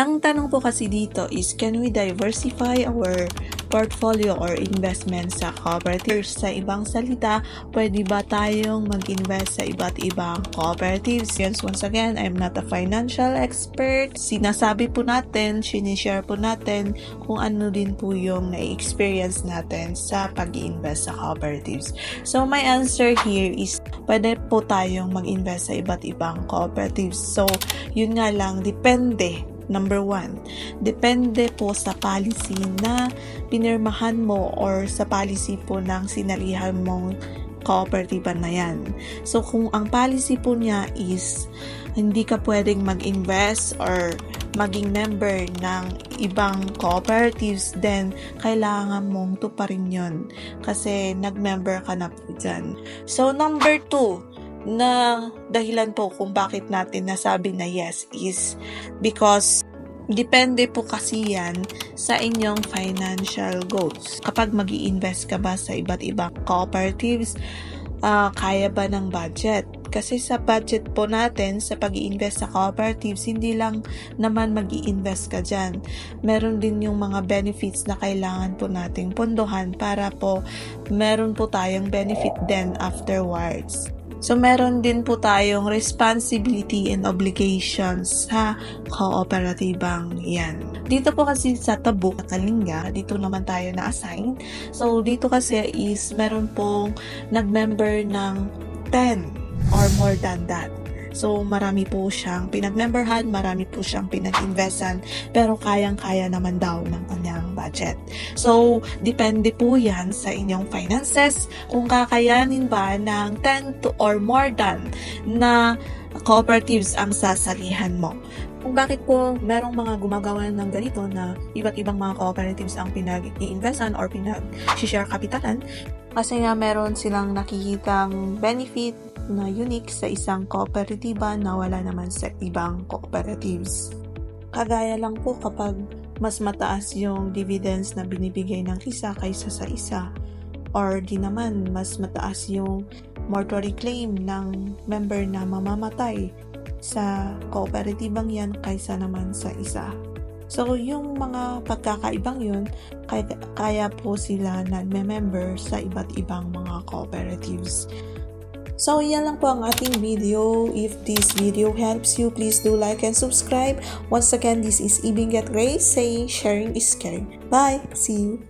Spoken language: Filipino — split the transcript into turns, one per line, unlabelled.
Ang tanong po kasi dito is, can we diversify our portfolio or investment sa cooperatives? Sa ibang salita, pwede ba tayong mag-invest sa iba't ibang cooperatives? Yes, once again, I'm not a financial expert. Sinasabi po natin, sinishare po natin kung ano din po yung na-experience natin sa pag invest sa cooperatives. So, my answer here is, pwede po tayong mag-invest sa iba't ibang cooperatives. So, yun nga lang, depende Number one, depende po sa policy na pinirmahan mo or sa policy po ng sinalihan mong kooperatiba na yan. So, kung ang policy po niya is hindi ka pwedeng mag-invest or maging member ng ibang cooperatives, then kailangan mong tuparin yon kasi nag-member ka na po dyan. So, number two, na dahilan po kung bakit natin nasabi na yes is because depende po kasi yan sa inyong financial goals. Kapag mag invest ka ba sa iba't ibang cooperatives, ah, kaya ba ng budget? Kasi sa budget po natin, sa pag invest sa cooperatives, hindi lang naman mag invest ka dyan. Meron din yung mga benefits na kailangan po nating pondohan para po meron po tayong benefit din afterwards. So, meron din po tayong responsibility and obligations sa kooperatibang yan. Dito po kasi sa Tabuk, Kalinga, dito naman tayo na-assign. So, dito kasi is meron pong nag-member ng 10 or more than that. So, marami po siyang pinag-memberhan, marami po siyang pinag-investan, pero kayang-kaya naman daw ng kanyang budget. So, depende po yan sa inyong finances, kung kakayanin ba ng 10 to or more than na cooperatives ang sasalihan mo. Kung bakit po merong mga gumagawa ng ganito na iba't ibang mga cooperatives ang pinag-i-investan or pinag-share kapitalan, kasi nga meron silang nakikitang benefit na unique sa isang kooperatiba na wala naman sa ibang cooperatives. Kagaya lang po kapag mas mataas yung dividends na binibigay ng isa kaysa sa isa or di naman mas mataas yung mortuary claim ng member na mamamatay sa kooperatibang yan kaysa naman sa isa. So, yung mga pagkakaibang yun, kaya, kaya po sila nagme-member sa iba't ibang mga cooperatives. So, yan lang po ang ating video. If this video helps you, please do like and subscribe. Once again, this is Ibing Get Grace saying sharing is caring. Bye! See you!